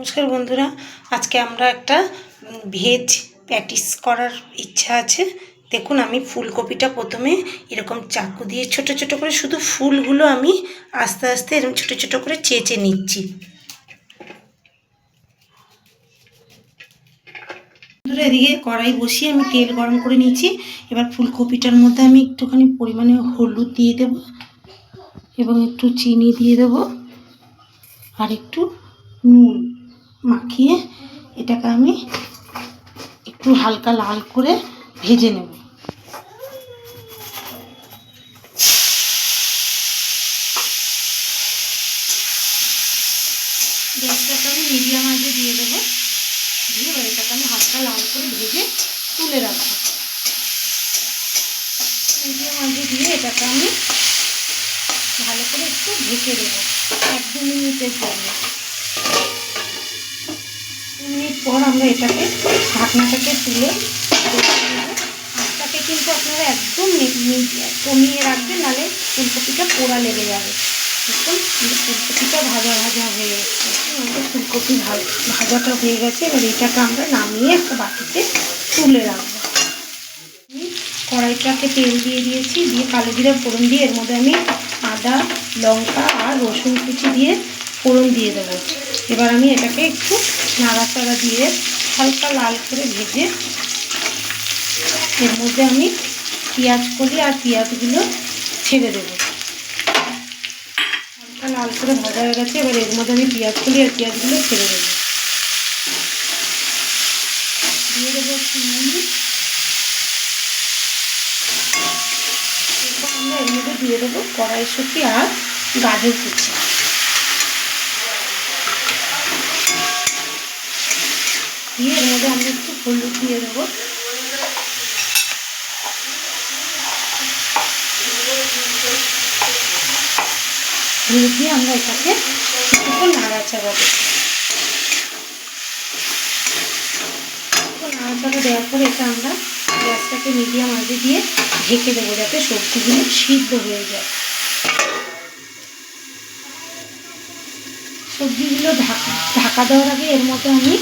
নমস্কার বন্ধুরা, আজকে আমরা একটা ভেজ প্যাটিস করার ইচ্ছা আছে। দেখুন, আমি ফুলকপিটা প্রথমে এরকম চাকু দিয়ে ছোট ছোট করে শুধু ফুলগুলো আমি আস্তে আস্তে এরকম ছোট ছোট করে চেঁচে নিচ্ছি। বন্ধুরা, এদিকে কড়াই বসিয়ে আমি তেল গরম করে নিয়েছি এবার ফুলকপিটার মধ্যে আমি একটুখানি পরিমাণে হলুদ দিয়ে দেব এবং একটু চিনি দিয়ে দেবো আর একটু নুন। মাখিয়ে এটাকে আমি একটু হালকা লাল করে ভেজে নেব। গ্যাসটাকে আমি মিডিয়াম আগে দিয়ে দেবো। দিয়ে এটাকে আমি হালকা লাল করে ভেজে তুলে রাখব। মিডিয়াম আগে দিয়ে এটাকে আমি ভালো করে একটু ঢেকে দেবো। এক দু মিনিটের জন্য। পর আমরা এটাকে ঢাকনাটাকে তুলে। আঁচটাকে কিন্তু আপনারা একদম কমিয়ে রাখবেন, নাহলে ফুলকপিটা পোড়া লেগে যাবে। দেখুন ফুলকপিটা ভাজা ভাজা হয়ে গেছে। আমাদের ফুলকপি ভাজাটা হয়ে গেছে। এবার এটাকে আমরা নামিয়ে একটা বাটিতে তুলে রাখব। কড়াইটাকে তেল দিয়ে দিয়েছি, দিয়ে কালো জিরা ফোড়ন দিয়ে। এর মধ্যে আমি আদা, লঙ্কা আর রসুন কুচি দিয়ে ফোড়ন দিয়ে দেবো। এবার আমি এটাকে একটু নাড়াচাড়া দিয়ে হালকা লাল করে ভেজে এর মধ্যে আমি পেঁয়াজ কলি আর পেঁয়াজগুলো ছেড়ে দেবো। হালকা লাল করে ভাজা হয়ে গেছে, এবার এর মধ্যে আমি পেঁয়াজ কলি আর পেঁয়াজগুলো ছেড়ে দেবো। দিয়ে দেবো আমরা এর মধ্যে দিয়ে দেবো কড়াইশুঁটি আর গাজর কুচি। দিয়ে এর মধ্যে আমরা একটু হলুদ দিয়ে দেবো। হলুদ দিয়ে আমরা এটাকে একটু নাড়াচাড়া দেবো। নাড়াচাড়া দেওয়ার পরে এটা আমরা গ্যাসটাকে মিডিয়াম আগে দিয়ে ঢেকে দেবো যাতে সবজিগুলো সিদ্ধ হয়ে যায়। সবজিগুলো ঢাকা ঢাকা দেওয়ার আগে এর মধ্যে আমি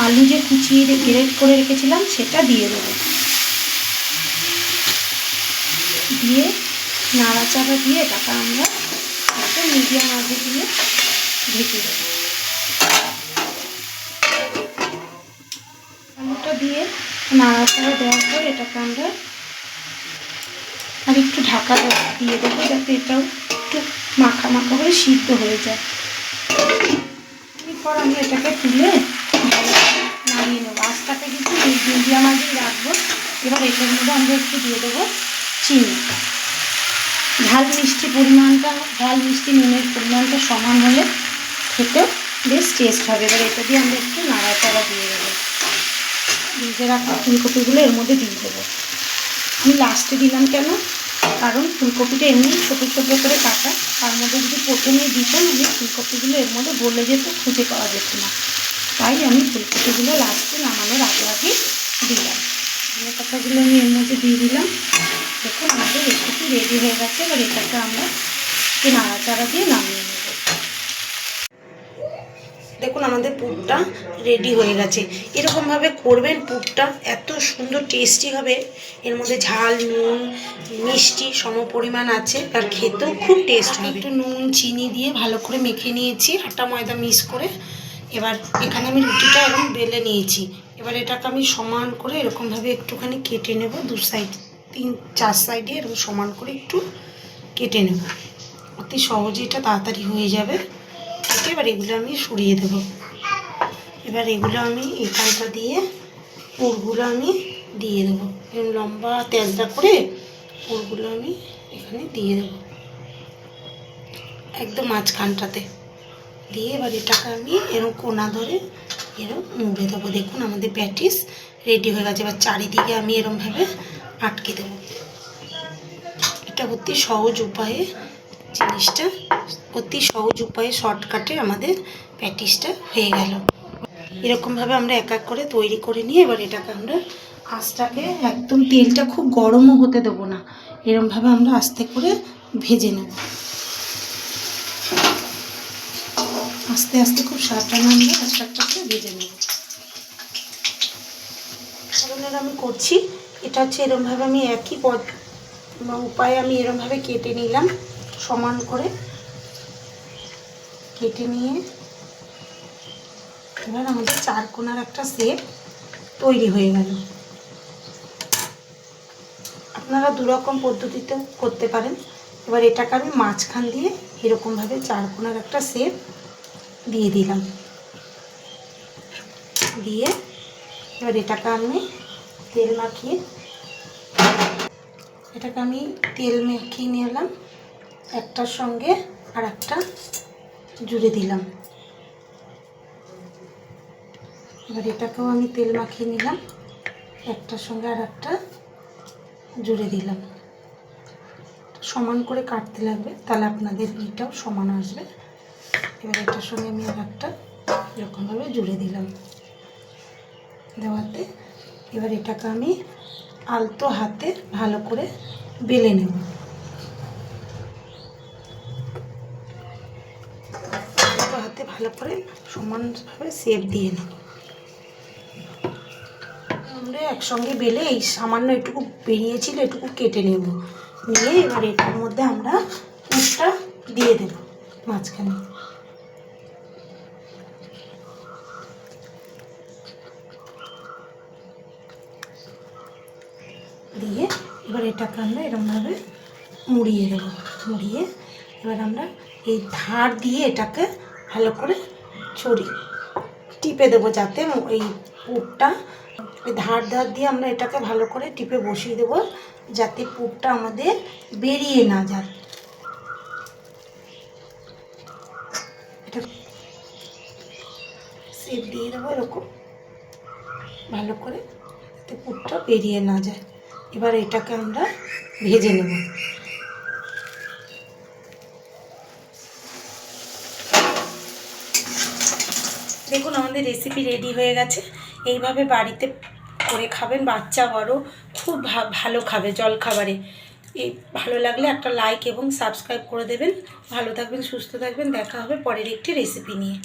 আলু যে কুচিয়ে গ্রেট করে রেখেছিলাম, সেটা দিয়ে দেবো। দিয়ে নাড়াচাড়া দিয়ে এটাকে আমরা একটা মিডিয়াম আগে দিয়ে ঢেকে দেবো। আলুটা দিয়ে নাড়াচাড়া দেওয়ার পর এটাকে আমরা আর একটু ঢাকা দিয়ে দেবো, যাতে এটাও একটু মাখা মাখা করে সিদ্ধ হয়ে যায়। এরপর আমরা এটাকে তুলে আস্তাকে কিন্তু মিডিয়াম আগেই রাখব। এবার এটার মধ্যে আমরা একটু দিয়ে দেবো চিনি। ঝাল মিষ্টি পরিমাণটা, ঝাল মিষ্টি নুনের পরিমাণটা সমান হলে খেতে বেশ টেস্ট হবে। এবার এটা দিয়ে আমরা একটু নাড়াচাড়া দিয়ে দেবো। ভেজে রাখা ফুলকপিগুলো এর মধ্যে দিয়ে দেবো। আমি লাস্টে দিলাম কেন? কারণ ফুলকপিটা এমনি ছোটো ছোটো করে কাটা। তার মধ্যে যদি প্রথমেই দিতাম, আমি ফুলকপিগুলো এর মধ্যে গলে যেত, খুঁজে পাওয়া যেত না। তাই আমি ফুলকপিগুলো লাস্টে নামানোর আগে আগে দিলাম। ধনে পাতাগুলো আমি এর মধ্যে দিয়ে দিলাম। দেখুন আমাদের রেসিপি রেডি হয়ে গেছে। এবার এটাকে আমরা একটু নাড়াচাড়া দিয়ে নামিয়ে নেব। দেখুন আমাদের পুরটা রেডি হয়ে গেছে। এরকমভাবে করবেন পুরটা এত সুন্দর টেস্টি হবে। এর মধ্যে ঝাল নুন মিষ্টি সম পরিমাণ আছে আর খেতেও খুব টেস্ট হবে। একটু নুন চিনি দিয়ে ভালো করে মেখে নিয়েছি। আটা ময়দা মিক্স করে এবার এখানে আমি রুটিটা এরকম বেলে নিয়েছি। এবার এটাকে আমি সমান করে এরকমভাবে একটুখানি কেটে নেব দু সাইড তিন, চার সাইডে এরকম সমান করে একটু কেটে নেব। অতি সহজে এটা তাড়াতাড়ি হয়ে যাবে। কেটে এবার এগুলো আমি সরিয়ে দেবো। এবার এগুলো আমি এখানটা দিয়ে পুরগুলো আমি দিয়ে দেবো। এরকম লম্বা তেজটা করে পুরগুলো আমি এখানে দিয়ে দেবো। একদম মাঝখানটাতে। দিয়ে এবার এটাকে আমি এরকম কোনা ধরে এরকম মুড়ে দেবো। দেখুন আমাদের প্যাটিস রেডি হয়ে গেছে। এবার চারিদিকে আমি এরকমভাবে আটকে দেবো। এটা অতি সহজ উপায়ে জিনিসটা, অতি সহজ উপায়ে শর্টকাটে আমাদের প্যাটিসটা হয়ে গেল। এরকমভাবে আমরা এক এক করে তৈরি করে নিয়ে এবার এটাকে আমরা আঁচটাকে একদম তেলটা খুব গরমও হতে দেবো না। এরমভাবে আমরা আস্তে করে ভেজে নেব। আস্তে আস্তে খুব সাবধানে আমরা একটা একটা ভেজে নেব। ধরনের আমি করছি, এটা হচ্ছে এরমভাবে আমি একই পদ উপায়ে আমি এরমভাবে কেটে নিলাম, সমান করে। কেটে নিয়ে এবার আমাদের চার কোনার একটা সেট তৈরি হয়ে গেল। আপনারা দুরকম পদ্ধতিতেও করতে পারেন। এবার এটাকে আমি মাঝখান দিয়ে এরকমভাবে চার কোনার একটা সেপ দিয়ে দিলাম। দিয়ে এবার এটাকে আমি তেল মাখিয়ে, এটাকে আমি তেল মাখিয়ে নিলাম। একটার সঙ্গে আর একটা জুড়ে দিলাম। এবার এটাকেও আমি তেল মাখিয়ে নিলাম। একটার সঙ্গে আর একটা জুড়ে দিলাম। সমান করে কাটতে লাগবে, তাহলে আপনাদের ইটাও সমান আসবে। এবার এটার সঙ্গে আমি আর একটা এরকমভাবে জুড়ে দিলাম। দেওয়াতে এবার এটাকে আমি আলতো হাতে ভালো করে বেলে নেব। আলতো হাতে ভালো করে সমানভাবে সেপ দিয়ে নেব। আমরা একসঙ্গে বেলে এই সামান্য এটুকু বেরিয়েছিল এটুকু কেটে নেব। নিয়ে এবার এটার মধ্যে আমরা পুরটা দিয়ে দেব মাঝখানে। দিয়ে এবার এটাকে আমরা এরকমভাবে মুড়িয়ে দেবো, মুড়িয়ে এবার আমরা এই ধার দিয়ে এটাকে ভালো করে ছড়ি টিপে দেবো যাতে এই পুরটা ধার ধার দিয়ে আমরা এটাকে ভালো করে টিপে বসিয়ে দেবো যাতে পুরটা আমাদের বেরিয়ে না যায়। এটা সেপ দিয়ে দেবো এরকম, ভালো করে যাতে পুরটা বেরিয়ে না যায়। এবার এটাকে আমরা ভেজে নেব। দেখুন, আমাদের রেসিপি রেডি হয়ে গেছে। এইভাবে বাড়িতে করে খাবেন, বাচ্চা বড়, খুব ভালো খাবে জল খাবারে এই ভালো লাগলে একটা লাইক এবং সাবস্ক্রাইব করে দেবেন। ভালো থাকবেন, সুস্থ থাকবেন, দেখা হবে পরের একটি রেসিপি নিয়ে।